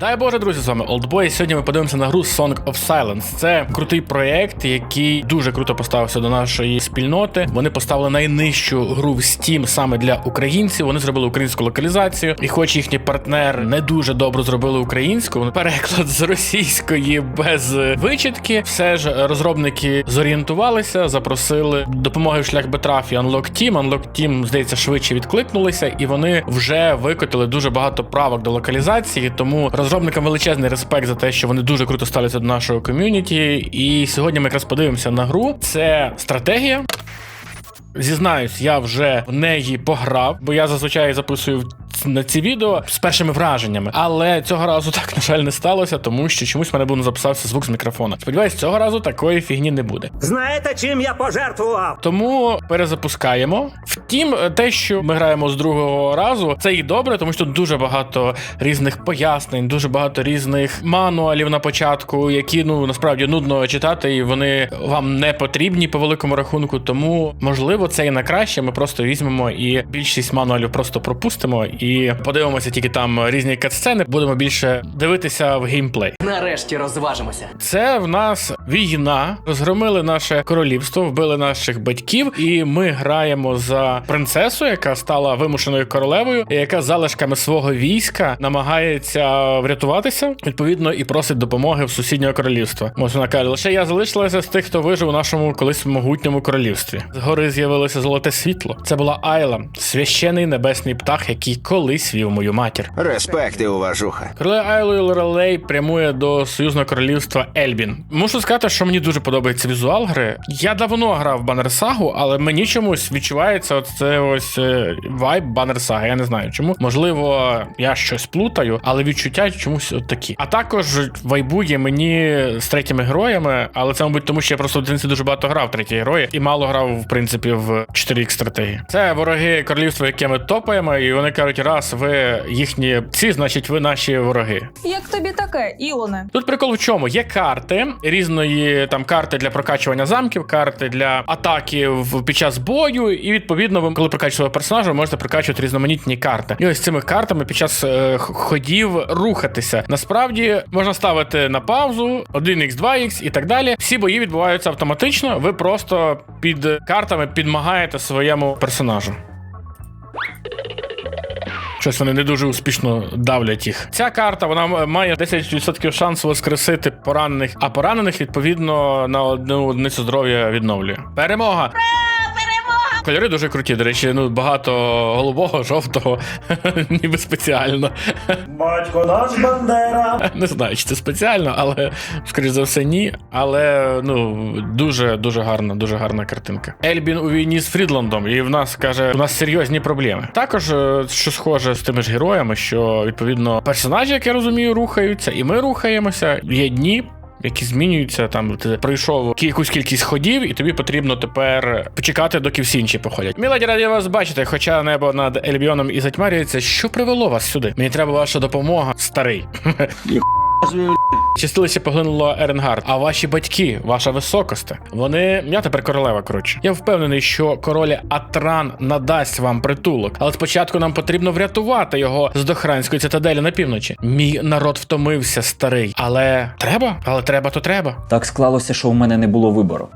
Дай Боже, друзі, з вами Oldboy. Сьогодні ми подивимося на гру Song of Silence. Це крутий проєкт, який дуже круто поставився до нашої спільноти. Вони поставили найнижчу гру в Steam саме для українців. Вони зробили українську локалізацію, і хоч їхній партнер не дуже добре зробили українську, переклад з російської без вичитки. Все ж розробники зорієнтувалися, запросили допомоги в шлях Бетраф і Unlock Team. Unlock Team, здається, швидше відкликнулися, і вони вже викотили дуже багато правок до локалізації. Тому розробникам величезний респект за те, що вони дуже круто ставляться до нашого ком'юніті. І сьогодні ми якраз подивимося на гру. Це стратегія. Зізнаюсь, я вже в неї пограв, бо я зазвичай записую на ці відео з першими враженнями. Але цього разу так, на жаль, не сталося, тому що чомусь в мене був не записався звук з мікрофона. Сподіваюсь, цього разу такої фігні не буде. Знаєте, чим я пожертвував? Тому перезапускаємо. Втім, те, що ми граємо з другого разу, це і добре, тому що тут дуже багато різних пояснень, дуже багато різних мануалів на початку, які ну насправді нудно читати, і вони вам не потрібні по великому рахунку. Тому можливо це і на краще. Ми просто візьмемо і більшість мануалів просто пропустимо і подивимося тільки там різні катсцени. Будемо більше дивитися в геймплей. Нарешті розважимося. Це в нас війна. Розгромили наше королівство, вбили наших батьків, і ми граємо за принцесу, яка стала вимушеною королевою, і яка залишками свого війська намагається врятуватися. Відповідно, і просить допомоги в сусіднього королівства. Ось вона каже: лише я залишилася з тих, хто вижив у нашому колись могутньому королівстві. Згори з'явилося золоте світло. Це була Айла, священий небесний птах, який колись вів мою матір. Респект і уважуха. Королева Айлою Лорелей прямує до союзного королівства Ельбін. Мушу сказати, що мені дуже подобається візуал гри. Я давно грав в Баннер Сагу, але мені чомусь відчувається от це ось е, вайб Баннер Саги. Я не знаю чому. Можливо, я щось плутаю, але відчуття чомусь от такі. А також вайбує мені з третіми героями, але це, мабуть, тому що я просто в дитинстві дуже багато грав треті герої і мало грав, в принципі, в 4X стратегії. Це вороги королівства, яке ми топаємо, і вони кажуть, раз ви їхні ці, значить, ви наші вороги. Як тобі таке, Ілоне? Тут прикол в чому? Є карти різної там карти для прокачування замків, карти для атаки в під час бою, і відповідно, ви, коли прокачуєте свого персонажа, ви можете прокачувати різноманітні карти. І ось цими картами під час е, ходів рухатися. Насправді можна ставити на паузу 1x, 2x і так далі. Всі бої відбуваються автоматично. Ви просто під картами підмагаєте своєму персонажу. Щось вони не дуже успішно давлять їх. Ця карта вона має 10% шансу воскресити поранених, а поранених відповідно на одну одиницю здоров'я відновлює. Перемога! Кольори дуже круті. До речі, ну багато голубого, жовтого, ніби спеціально. Батько наш Бандера. Не знаю, чи це спеціально, але скоріш за все, ні. Але ну дуже дуже гарна, дуже гарна картинка. Ельбін у війні з Фрідландом, і в нас каже, у нас серйозні проблеми. Також, е, що схоже з тими ж героями, що відповідно персонажі, як я розумію, рухаються, і ми рухаємося. Є дні. Які змінюються, там ти пройшов якусь кількість ходів, і тобі потрібно тепер почекати, доки всі інші походять. Міладі раді вас бачити, хоча небо над Ельбіоном і затьмарюється. Що привело вас сюди? Мені треба ваша допомога, старий. Чистилище поглинуло Еренгард, а ваші батьки, ваша високосте, вони. Я тепер королева, коротше. Я впевнений, що король Атран надасть вам притулок, але спочатку нам потрібно врятувати його з дохранської цитаделі на півночі. Мій народ втомився, старий. Але треба, але треба, то треба. Так склалося, що в мене не було вибору.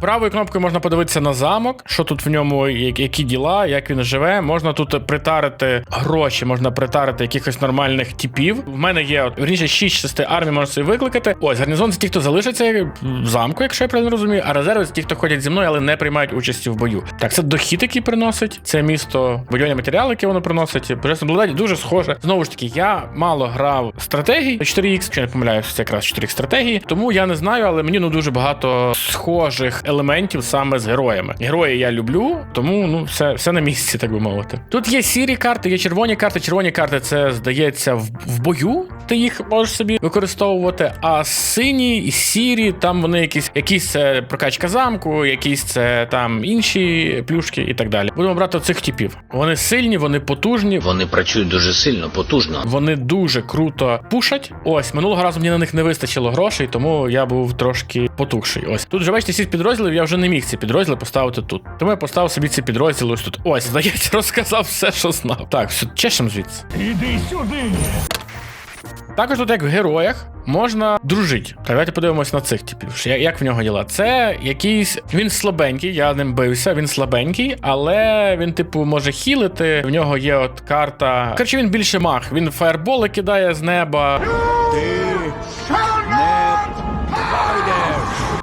Правою кнопкою можна подивитися на замок, що тут в ньому, я- які діла, як він живе. Можна тут притарити гроші, можна притарити якихось нормальних типів. В мене є от, вірніше 6-6 армій, можна собі викликати. Ось гарнізон це ті, хто залишиться в замку, якщо я правильно розумію. А резерви це ті, хто ходять зі мною, але не приймають участі в бою. Так, це дохід, який приносить. Це місто будівельні матеріали, які воно приносить. Божественна благодать дуже схоже. Знову ж таки, я мало грав стратегії 4X, якщо не помиляюся, це якраз 4X стратегії. Тому я не знаю, але мені ну дуже багато схожих елементів саме з героями. Герої я люблю, тому ну все, все на місці, так би мовити. Тут є сірі карти, є червоні карти. Червоні карти це здається в, в бою. Ти їх можеш собі використовувати. А сині і сірі, там вони якісь, якісь це прокачка замку, якісь це там інші плюшки і так далі. Будемо брати цих типів. Вони сильні, вони потужні. Вони працюють дуже сильно, потужно. Вони дуже круто пушать. Ось минулого разу мені на них не вистачило грошей, тому я був трошки потухший. Ось тут вже бачите, всі підрозділів я вже не міг ці підрозділи поставити тут. Тому я поставив собі ці підрозділи ось тут. Ось, здається, розказав все, що знав. Так, все, чешем звідси. Іди сюди. Також тут, як в героях, можна дружити. Давайте подивимось на цих типів. Як в нього діла? Це якийсь. Він слабенький, я ним бився, він слабенький, але він, типу, може хілити. В нього є от карта. Коротше, він більше мах. Він фаерболи кидає з неба.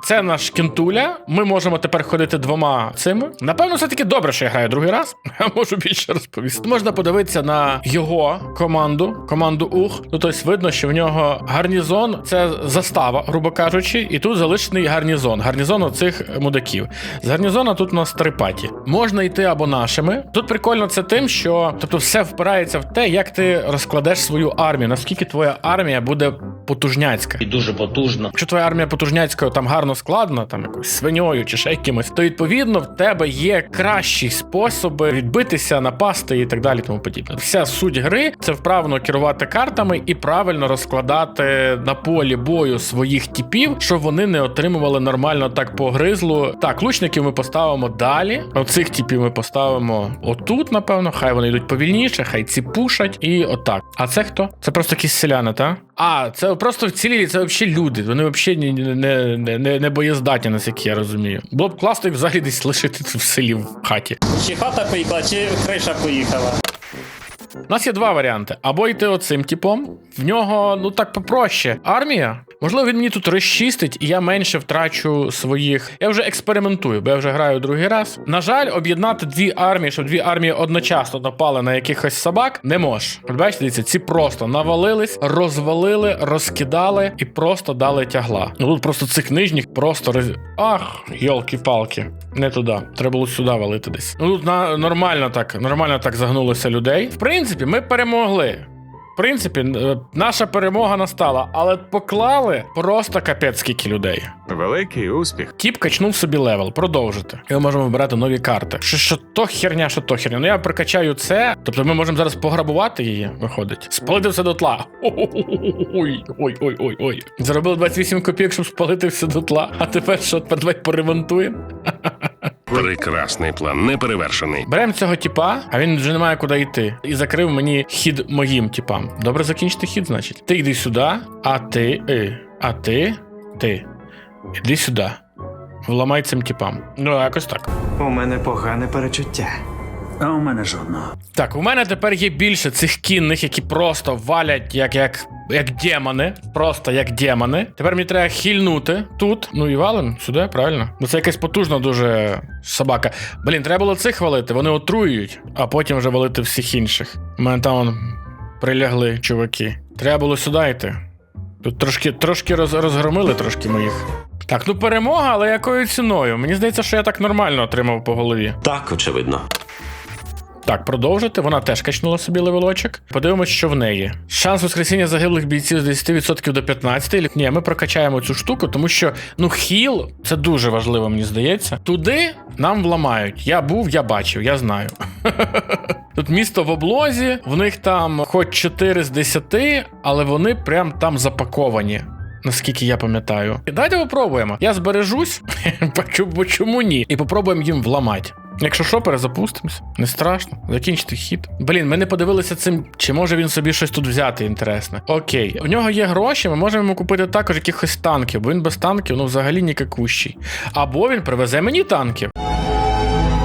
Це наш кінтуля. Ми можемо тепер ходити двома цими. Напевно, все таки добре, що я граю другий раз. Я можу більше розповісти. Можна подивитися на його команду, команду Ух. Ну, тобто видно, що в нього гарнізон це застава, грубо кажучи, і тут залишений гарнізон. Гарнізон оцих мудаків. З гарнізона тут у нас три паті. Можна йти або нашими. Тут прикольно це тим, що тобто все впирається в те, як ти розкладеш свою армію, наскільки твоя армія буде потужняцька. І дуже потужно. Якщо твоя армія потужняцька там гарно складена, там якоюсь свиньою чи ще якимось, то відповідно в тебе є кращі способи відбитися, напасти і так далі. Тому подібне. Вся суть гри це вправно керувати картами і правильно розкладати на полі бою своїх типів, щоб вони не отримували нормально так по гризлу. Так, лучників ми поставимо далі. Оцих типів ми поставимо отут, напевно. Хай вони йдуть повільніше, хай ці пушать, і отак. А це хто? Це просто якісь селяни, так? А, це просто вцілілі, це взагалі люди. Вони взагалі не, не, не, не, боєздатні, наскільки я розумію. Було б класно їх взагалі десь лишити в селі в хаті. Чи хата поїхала, чи криша поїхала. У нас є два варіанти: або йти оцим типом. В нього ну так попроще. Армія. Можливо, він мені тут розчистить, і я менше втрачу своїх. Я вже експериментую, бо я вже граю другий раз. На жаль, об'єднати дві армії, щоб дві армії одночасно напали на якихось собак, не. От бачите, дивіться, ці просто навалились, розвалили, розкидали і просто дали тягла. Ну тут просто цих нижніх просто роз... Ах, йолки-палки. Не туди. Треба було сюди валити десь. Ну тут на... нормально так, нормально так загнулося людей. В принципі, ми перемогли. В принципі, е, наша перемога настала, але поклали просто капець скільки людей. Великий успіх. Тіп качнув собі левел, продовжити. І ми можемо вибирати нові карти. Що, що то херня, що то херня. Ну я прокачаю це. Тобто ми можемо зараз пограбувати її, виходить. Спалити все дотла. Ой, ой, ой, ой, ой. Заробили 28 копійок, щоб спалити все дотла. А тепер що, давай поремонтуємо? Прекрасний план, неперевершений. Беремо цього тіпа, а він вже не має куди йти. І закрив мені хід моїм тіпам. Добре, закінчити хід, значить. Ти йди сюди, а ти, е, а ти, ти. Іди сюди. Вламай цим тіпам. Ну, якось так. У мене погане перечуття. А у мене жодного. Так, у мене тепер є більше цих кінних, які просто валять як, як, як демони. Просто як демони. Тепер мені треба хильнути тут. Ну і валим сюди, правильно? Ну це якась потужна дуже собака. Блін, треба було цих валити, вони отруюють, а потім вже валити всіх інших. У мене там вон, прилягли чуваки. Треба було сюди йти. Тут трошки, трошки роз, розгромили трошки моїх. Так, ну перемога, але якою ціною? Мені здається, що я так нормально отримав по голові. Так, очевидно. Так, продовжити. Вона теж качнула собі левелочок. Подивимось, що в неї. Шанс воскресіння загиблих бійців з 10% до 15%. Ні, ми прокачаємо цю штуку, тому що ну хіл це дуже важливо, мені здається. Туди нам вламають. Я був, я бачив, я знаю. Тут місто в облозі, в них там хоч 4 з 10, але вони прям там запаковані. Наскільки я пам'ятаю. Давайте попробуємо. Я збережусь, бо чому ні? І попробуємо їм вламати. Якщо що, перезапустимось, не страшно. Закінчити хід. Блін, ми не подивилися цим, чи може він собі щось тут взяти інтересне. Окей, в нього є гроші, ми можемо йому купити також якихось танків, бо він без танків ну взагалі нікакущий. Або він привезе мені танків.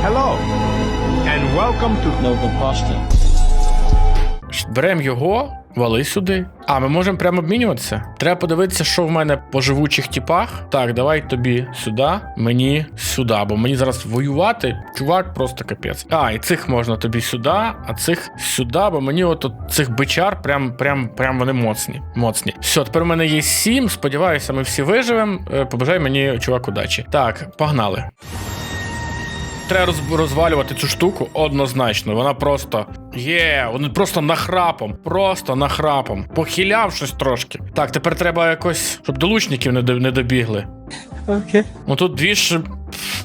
Hello and welcome to Беремо його, вали сюди. А, ми можемо прямо обмінюватися. Треба подивитися, що в мене по живучих типах. Так, давай тобі сюди, мені сюди, бо мені зараз воювати, чувак, просто капець. А, і цих можна тобі сюди, а цих сюди, бо мені от, цих бичар, прям, прям, прям вони моцні. моцні. Все, тепер у мене є сім. Сподіваюся, ми всі виживемо. Е, Побажай мені, чувак, удачі. Так, погнали. Треба роз- розвалювати цю штуку однозначно. Вона просто є, вони просто нахрапом, просто нахрапом. Похиляв щось трошки. Так, тепер треба якось, щоб до лучників не, не добігли. Окей. Ну тут дві ж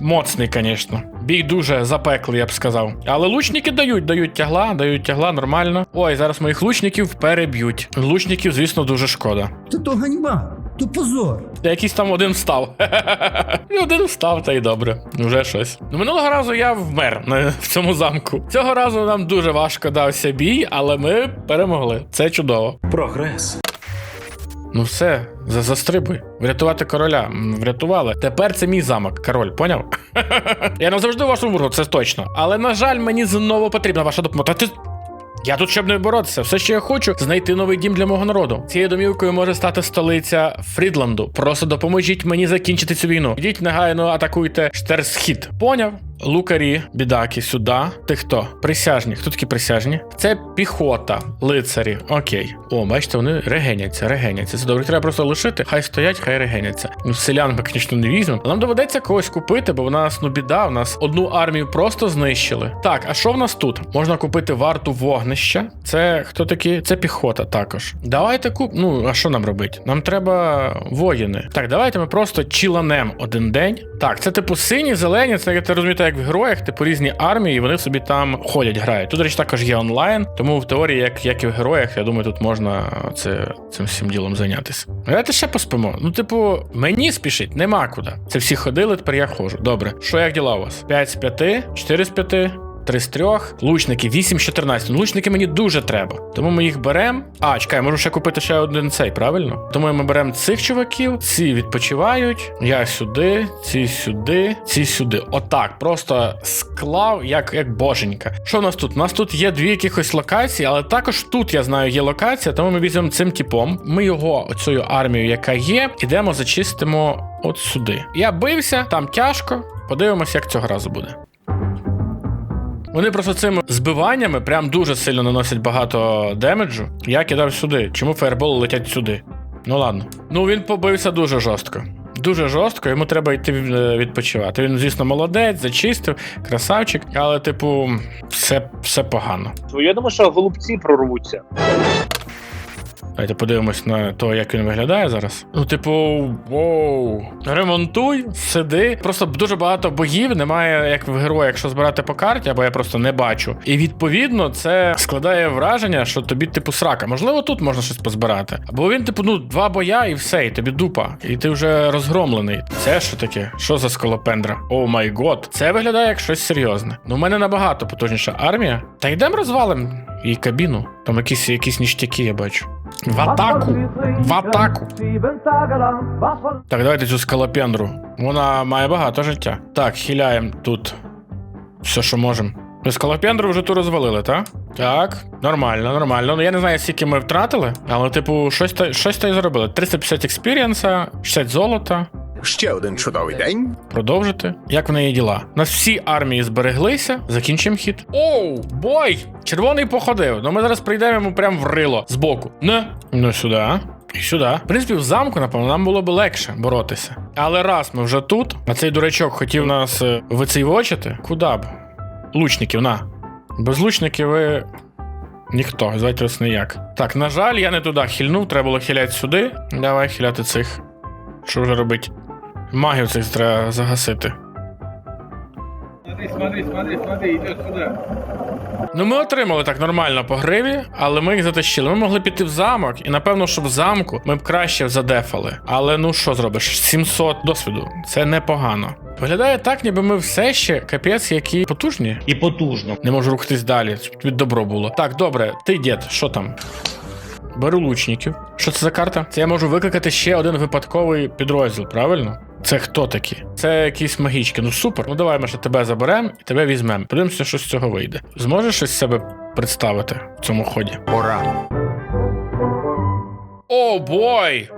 моцний, звісно. Бій дуже запеклий, я б сказав. Але лучники дають, дають тягла, дають тягла нормально. Ой, зараз моїх лучників переб'ють. Лучників, звісно, дуже шкода. Та то ганьба, то позор. Якийсь там один встав. І один встав, та й добре. Вже щось. Ну, минулого разу я вмер в цьому замку. Цього разу нам дуже важко дався бій, але ми перемогли. Це чудово. Прогрес. Ну все, за- застрибуй. Врятувати короля. Врятували. Тепер це мій замок, король, поняв? Я не завжди вашу ворогу, це точно. Але на жаль, мені знову потрібна ваша допомога. Та ти. Я тут щоб не боротися. Все, що я хочу, знайти новий дім для мого народу. Цією домівкою може стати столиця Фрідланду. Просто допоможіть мені закінчити цю війну. Йдіть негайно, атакуйте Штерсхід. Поняв? Лукарі, бідаки, сюди. Ти хто? Присяжні. Хто такі присяжні? Це піхота, лицарі. Окей. О, бачите, вони регеняться, регеняться. Це добре. Треба просто лишити. Хай стоять, хай регеняться. Ну, селян ми, звісно, не візьмемо. Нам доведеться когось купити, бо в нас ну біда. У нас одну армію просто знищили. Так, а що в нас тут? Можна купити варту вогнища. Це хто такі? Це піхота також. Давайте куп. Ну, а що нам робити? Нам треба воїни. Так, давайте ми просто чіланем один день. Так, це типу сині, зелені, це ти розумієте, як в героях, типу різні армії, і вони собі там ходять, грають. Тут, речі, також є онлайн, тому в теорії, як, як і в героях, я думаю, тут можна це, цим всім ділом зайнятися. Давайте ще поспимо. Ну, типу, мені спішить, нема куди. Це всі ходили, тепер я ходжу. Добре. Що як діла у вас? 5 з 5, 4 з 5. 3 з 3, лучники 8 з 14. Ну, лучники мені дуже треба. Тому ми їх беремо. А, чекай, можу ще купити ще один цей, правильно? Тому ми беремо цих чуваків, ці відпочивають. Я сюди, ці сюди, ці сюди. Отак. Просто склав, як, як боженька. Що в нас тут? У нас тут є дві якихось локації, але також тут я знаю є локація, тому ми візьмемо цим типом. Ми його, оцею армією, яка є, ідемо, зачистимо от сюди. Я бився, там тяжко. Подивимося, як цього разу буде. Вони просто цими збиваннями прям дуже сильно наносять багато демеджу. Я кидав сюди. Чому фаерболи летять сюди? Ну ладно. Ну він побився дуже жорстко. Дуже жорстко, йому треба йти е, відпочивати. Він, звісно, молодець, зачистив, красавчик, але, типу, все, все погано. Я думаю, що голубці прорвуться. Давайте подивимось на те, як він виглядає зараз. Ну, типу, воу. Ремонтуй, сиди. Просто дуже багато богів немає, як в героях, якщо збирати по карті, або я просто не бачу. І відповідно це складає враження, що тобі, типу, срака. Можливо, тут можна щось позбирати. Або він, типу, ну, два боя і все, і тобі дупа. І ти вже розгромлений. Це що таке? Що за скалопендра? О май год. Це виглядає як щось серйозне. Ну, в мене набагато потужніша армія. Та йдемо розвалим і кабіну. Там якісь, якісь ніштяки, я бачу. В атаку! В атаку! Так, давайте цю скалопендру. Вона має багато життя. Так, хиляємо тут все, що можемо. Скалопендру вже ту розвалили, так? Так, нормально, нормально. Ну я не знаю, скільки ми втратили, але, типу, щось та щось та й зробили. 350 експірієнса, 60 золота. Ще один чудовий день. Продовжити. Як в неї діла? У нас всі армії збереглися. Закінчимо хід. Оу, бой! Червоний походив. Ну ми зараз прийдемо йому прямо в рило збоку. Не. Ну сюди. І сюди. В принципі, в замку, напевно, нам було б легше боротися. Але раз ми вже тут, а цей дурачок хотів нас е, вицейвочити, куди б? Лучників, на. Без лучників ви. Ніхто, звати вас ніяк. Так, на жаль, я не туди хильнув, треба було хиляти сюди. Давай хиляти цих. Що вже робити? Магів цих треба загасити. Смотри, смотри, смотри, смотри, йде сюди. Ну, ми отримали так нормально по гриві, але ми їх затащили. Ми могли піти в замок, і напевно, що в замку ми б краще задефали. Але ну що зробиш? 700 досвіду. Це непогано. Виглядає так, ніби ми все ще капець, які потужні. І потужно. Не можу рухатись далі, щоб тобі добро було. Так, добре, ти дід, що там? Беру лучників. Що це за карта? Це я можу викликати ще один випадковий підрозділ, правильно? Це хто такі? Це якісь магічки. Ну супер. Ну давай ми ще тебе заберемо і тебе візьмемо. Подивимося, що з цього вийде. Зможеш щось себе представити в цьому ході? Пора. О, бой!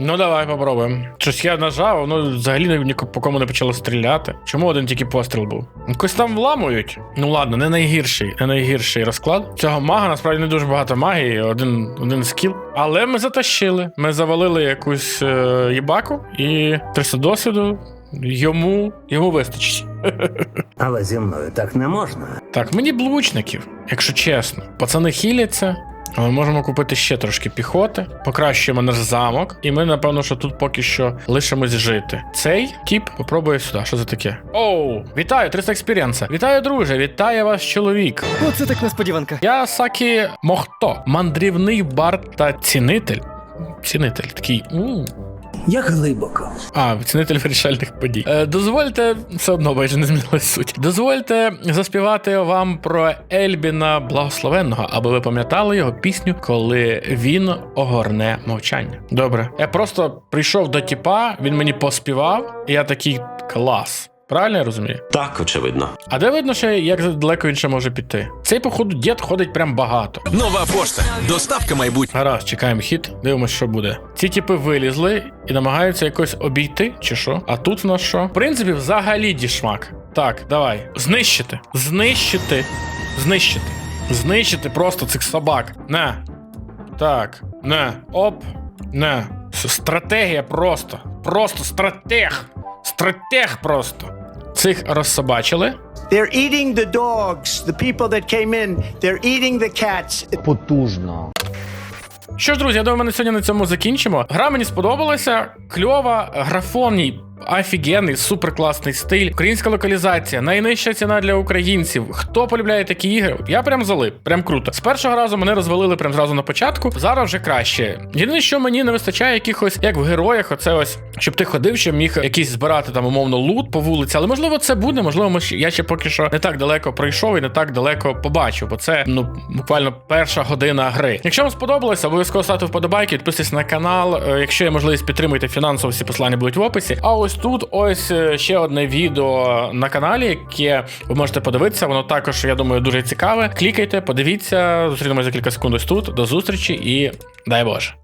Ну давай попробуємо. Щось я нажав, воно взагалі ні по кому не почало стріляти. Чому один тільки постріл був? Якось там вламують. Ну ладно, не найгірший, не найгірший розклад. Цього мага насправді не дуже багато магії, один, один скіл. Але ми затащили. Ми завалили якусь е, їбаку і 300 досвіду. Йому йому вистачить. Але зі мною так не можна. Так, мені б лучників, якщо чесно. Пацани хіляться, але можемо купити ще трошки піхоти, покращуємо наш замок, і ми, напевно, що тут поки що лишимось жити. Цей тіп попробує сюди. Що це таке? Оу, вітаю, 300 експірієнса. Вітаю, друже, вітає вас чоловік. Оце так несподіванка. Я Сакі Мохто, мандрівний бар та цінитель. Цінитель такий. у Як глибоко. А, цінитель вирішальних подій. Е, дозвольте, все одно майже не змінилась суть. Дозвольте заспівати вам про Ельбіна Благословенного, аби ви пам'ятали його пісню, коли він огорне мовчання. Добре. Я просто прийшов до тіпа, він мені поспівав, і я такий клас. Правильно я розумію? Так, очевидно. А де видно ще, як далеко він ще може піти? Цей, походу, дід ходить прям багато. Нова пошта. Доставка майбутнє. Гаразд, чекаємо хід, дивимося, що буде. Ці типи вилізли і намагаються якось обійти, чи що? А тут в нас що? В принципі, взагалі дішмак. Так, давай. Знищити. Знищити. Знищити. Знищити просто цих собак. На. Так. На. Оп. На. С- Стратегія просто. Просто стратег. Стратег просто. Цих розсобачили. They're eating the dogs. The people that came in, they're eating the cats. Потужно. Що ж, друзі, я думаю, ми на сьогодні на цьому закінчимо. Гра мені сподобалася. Кльова, графоній. Офігенний, суперкласний стиль, українська локалізація, найнижча ціна для українців. Хто полюбляє такі ігри? Я прям залип, прям круто. З першого разу мене розвалили прям зразу на початку. Зараз вже краще. Єдине, що мені не вистачає якихось, як в героях, оце ось, щоб ти ходив, щоб міг якийсь збирати там умовно лут по вулиці. Але можливо це буде, можливо, ми я ще поки що не так далеко пройшов і не так далеко побачив, бо це ну буквально перша година гри. Якщо вам сподобалося, обов'язково ставте вподобайки, підписуйтесь на канал. Е, Якщо є можливість, підтримуйте фінансово, всі посилання будуть в описі. А ось тут ось е, ще одне відео на каналі, яке ви можете подивитися. Воно також, я думаю, дуже цікаве. Клікайте, подивіться, зустрінемось за кілька секунд ось тут. До зустрічі і дай Боже.